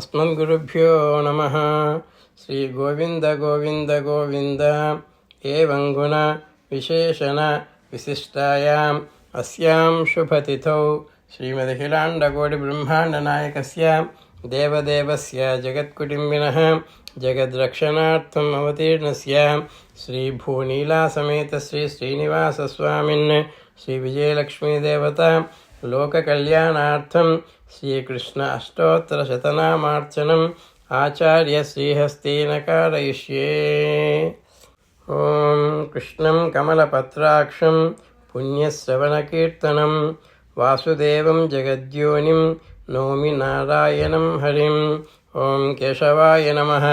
अस्मद्गुरुभ्यो नमः श्रीगोविन्द गोविन्द गोविन्द एवं गुण विशेषण विशिष्टायाम् अस्यां शुभतिथौ श्रीमदखिलाण्डकोटिब्रह्माण्डनायकस्य देवदेवस्य जगत्कुटुम्बिनः जगद्रक्षणार्थम् अवतीर्णस्य श्रीभूनीलासमेत श्री श्रीनिवासस्वामिन् श्रीविजयलक्ष्मीदेवता लोककल्याणार्थं श्रीकृष्ण अष्टोत्तरशतनामार्चनम् आचार्यश्रीहस्तेन कारयिष्ये ॐ कृष्णं कमलपत्राक्षं पुण्यश्रवणकीर्तनं वासुदेवं जगद्योनिं नौमि नारायणं हरिम् ॐ केशवाय नमः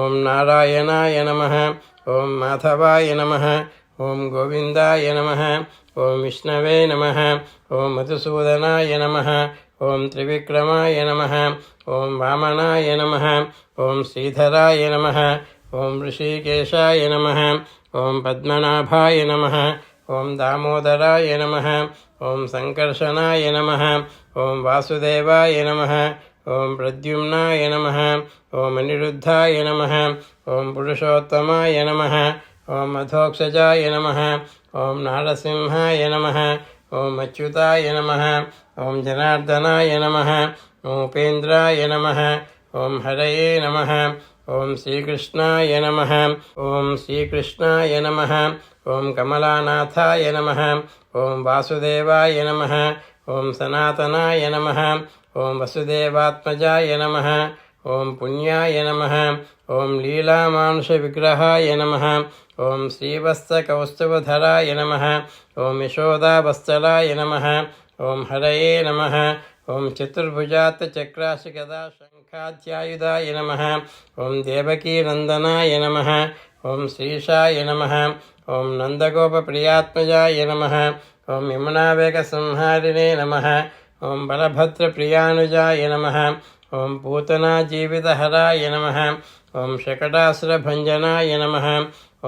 ॐ नारायणाय नमः ॐ माधवाय नमः ॐ गोविन्दाय नमः ॐ विष्णवे नमः ॐ मधुसूदनाय नमः ॐ त्रिविक्रमाय नमः ॐ वामनाय नमः ॐ श्रीधराय नमः ॐ ऋषिकेशाय नमः ॐ पद्मनाभाय नमः ॐ दामोदराय नमः ॐ सङ्कर्षणाय नमः ॐ वासुदेवाय नमः ॐ प्रद्युम्नाय नमः ॐ अनिरुद्धाय नमः ॐ पुरुषोत्तमाय नमः ॐ मधोक्षजाय नमः ॐ नारसिंहाय नमः ॐ अच्युताय नमः ॐ जनार्दनाय नमः ॐ उपेन्द्राय नमः ॐ हरये नमः ॐ श्रीकृष्णाय नमः ॐ श्रीकृष्णाय नमः ॐ कमलानाथाय नमः ॐ वासुदेवाय नमः ॐ सनातनाय नमः ॐ वसुदेवात्मजाय नमः ॐ पुण्याय नमः। ॐ लीलामानुषविग्रहाय नमः। ॐ श्रीवत्सकौस्तुभधराय नमः। ॐ यशोदावत्सलाय नमः। ॐ हरये नमः। ॐ चतुर्भुजात् चक्राशिगदा शङ्खाध्यायुधाय नमः। ॐ देवकीनन्दनाय नमः। ॐ श्रीशाय नमः। ॐ नन्दगोपप्रियात्मजाय नमः। ॐ यमुनावेगसंहारिणे नमः। ॐ बलभद्रप्रियानुजाय नमः। ॐ पूतनाजीवितहराय नमः। ॐ नमः।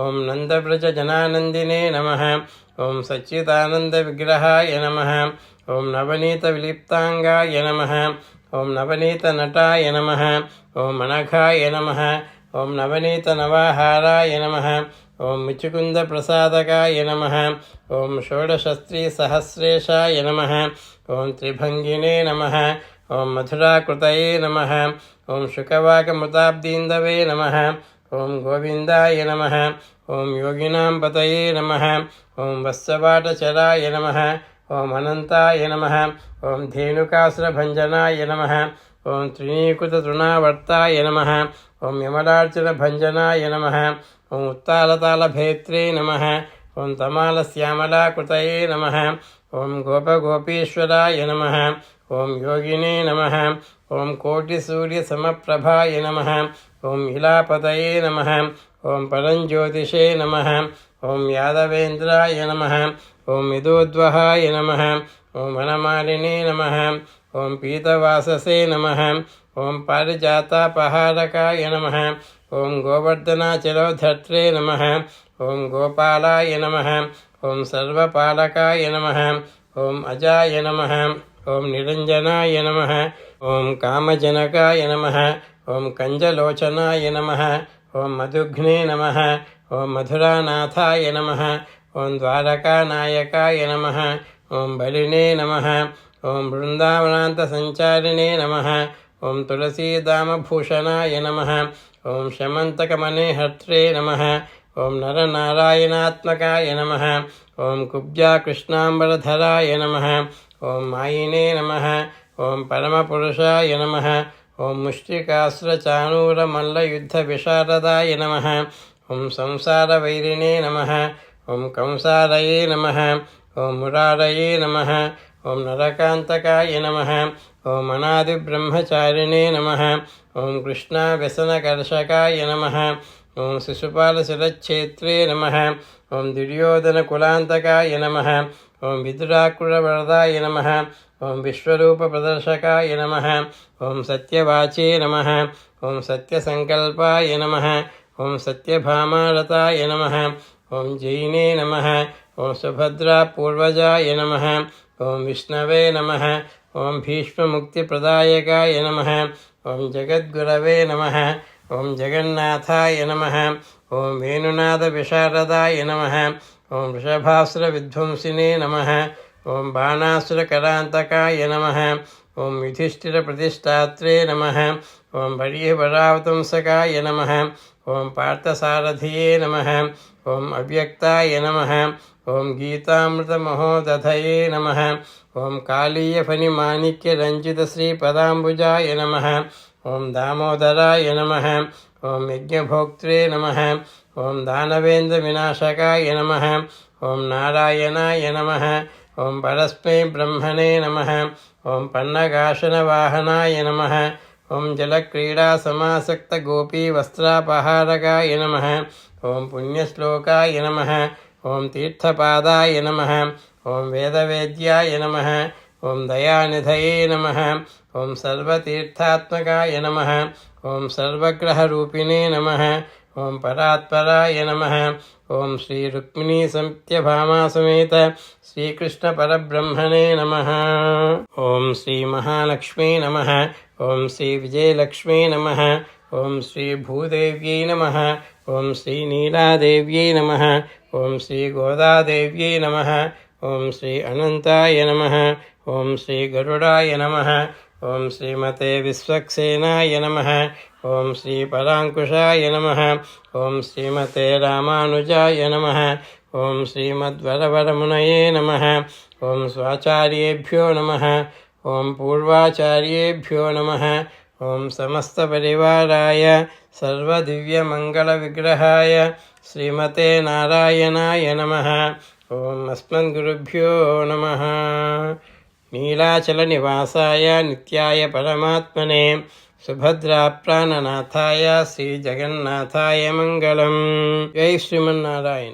ॐ नन्दव्रजजनानन्दिने नमः। ॐ सच्चिदानन्दविग्रहाय नमः। ॐ नवनीतविलिप्ताङ्गाय नमः। ॐ नवनीतनटाय नमः। ॐ अनघाय नमः। ॐ नवनीतनवाहाराय नमः। ॐ मुचुकुन्दप्रसादकाय नमः ॐ षोडशस्त्रीसहस्रेशाय नमः ॐ त्रिभङ्गिने नमः ॐ मधुराकृतये नमः ॐ शुकवाकमृताब्दीन्दवे नमः ॐ गोविन्दाय नमः ॐ योगिनां पतये नमः ॐ वत्सवाटचराय नमः ॐ अनन्ताय नमः ॐ धेनुकासुरभञ्जनाय नमः ॐ त्रिणीकृततृणावर्ताय नमः ॐ यमलार्चनभञ्जनाय नमः ॐ उत्तालतालभेत्रे नमः ॐ तमालश्यामलाकृतये नमः ॐ गोपगोपीश्वराय नमः ॐ योगिने नमः ॐ कोटिसूर्यसमप्रभाय नमः ॐ इलापतये नमः ॐ परञ्ज्योतिषे नमः ॐ यादवेन्द्राय नमः ॐ यदोद्वहाय नमः ॐ वनमालिने नमः ॐ पीतवाससे नमः ॐ पारिजातापहारकाय नमः ॐ गोवर्धनाचलोधर्त्रे नमः ॐ गोपालाय नमः ॐ सर्वपालकाय नमः ॐ अजाय नमः ॐ निरञ्जनाय नमः ॐ कामजनकाय नमः ॐ कञ्जलोचनाय नमः ॐ मधुघ्ने नमः ॐ मधुरानाथाय नमः ॐ द्वारकानायकाय नमः ॐ बलिने नमः ॐ वृन्दावनान्तसञ्चारिणे नमः ॐ तुलसीदामभूषणाय नमः। ॐ शमन्तकमनेहर्त्रे नमः। ॐ नरनारायणात्मकाय नमः। नमः। ॐ मायिने नमः। ॐ परमपुरुषाय नमः। ॐ मुष्टिकास्त्रचाणूरमल्लयुद्धविशारदाय नमः। ॐ संसारवैरिणे नमः। ॐ कंसारये नमः। ॐ मुरारये नमः। ॐ नरकान्तकाय नमः ॐ अनादिब्रह्मचारिणे नमः ॐ कृष्णाव्यसनकर्षकाय नमः ॐ शिशुपालशिरच्छेत्रे नमः ॐ दुर्योधनकुलान्तकाय नमः ॐ विदुराकुलवरदाय नमः ॐ विश्वरूपप्रदर्शकाय नमः ॐ सत्यवाचे नमः ॐ सत्यसङ्कल्पाय नमः ॐ सत्यभामारताय नमः ॐ जैने नमः ॐ सुभद्रापूर्वजाय नमः ॐ विष्णवे नमः। ॐ भीष्ममुक्तिप्रदायकाय नमः। ॐ जगद्गुरवे नमः। ॐ जगन्नाथाय नमः। ॐ वेणुनाथविशारदाय नमः। ॐ वृषभासुरविध्वंसिने नमः। ॐ बाणासुरकरान्तकाय नमः। ॐ युधिष्ठिरप्रतिष्ठात्रे नमः। ॐ बलीयपरावतंसकाय नमः। ॐ पार्थसारथिये नमः। ॐ अव्यक्ताय नमः। ॐ गीतामृतमहोदधये नमः। ॐ कालीयफणिमाणिक्यरञ्जितश्रीपदाम्बुजाय नमः। ॐ दामोदराय नमः। ॐ यज्ञभोक्त्रे नमः। ॐ दानवेन्द्रविनाशकाय नमः। ॐ नारायणाय नमः। ॐ परस्मै ब्रह्मणे नमः। ॐ पन्नगाशनवाहनाय नमः। ॐ जलक्रीडासमासक्तगोपीवस्त्रापहारकाय नम। ओं पुण्यश्लोकाय नम। ओं तीर्थपादाय नम। ओं वेदवेद्याय नम। ओं दयानिधये नम। ओं सर्वतीर्थात्मकाय नमः। ॐ सर्वग्रहरूपिणे नमः। ॐ परात्पराय नमः। ॐ श्रीरुक्मिणीसत्यभामासमेत श्रीकृष्णपरब्रह्मणे नमः। ॐ श्रीमहालक्ष्मी नमः। ॐ श्रीविजयलक्ष्मी नमः। ॐ श्रीभूदेव्यै नमः। ॐ श्रीनीलादेव्यै नमः। ॐ श्रीगोदादेव्यै नमः। ॐ श्री अनन्ताय नमः। ॐ श्रीगरुडाय नमः। ॐ श्रीमते विश्वक्सेनाय नमः। ॐ श्रीपराङ्कुशाय नमः। ॐ श्रीमते रामानुजाय नमः। ॐ श्रीमद्वरवरमुनये नमः। ॐ स्वाचार्येभ्यो नमः। ॐ पूर्वाचार्येभ्यो नमः। ॐ समस्तपरिवाराय, सर्वदिव्यमङ्गलविग्रहाय, श्रीमते नारायणाय नमः। ॐ अस्मद्गुरुभ्यो नमः। నీలాచల నివాసాయ నిత్యాయ పరమాత్మనే సుభద్రాప్రాణనాథాయ శ్రీ జగన్నాథాయ మంగళం జై శ్రీమన్నారాయణ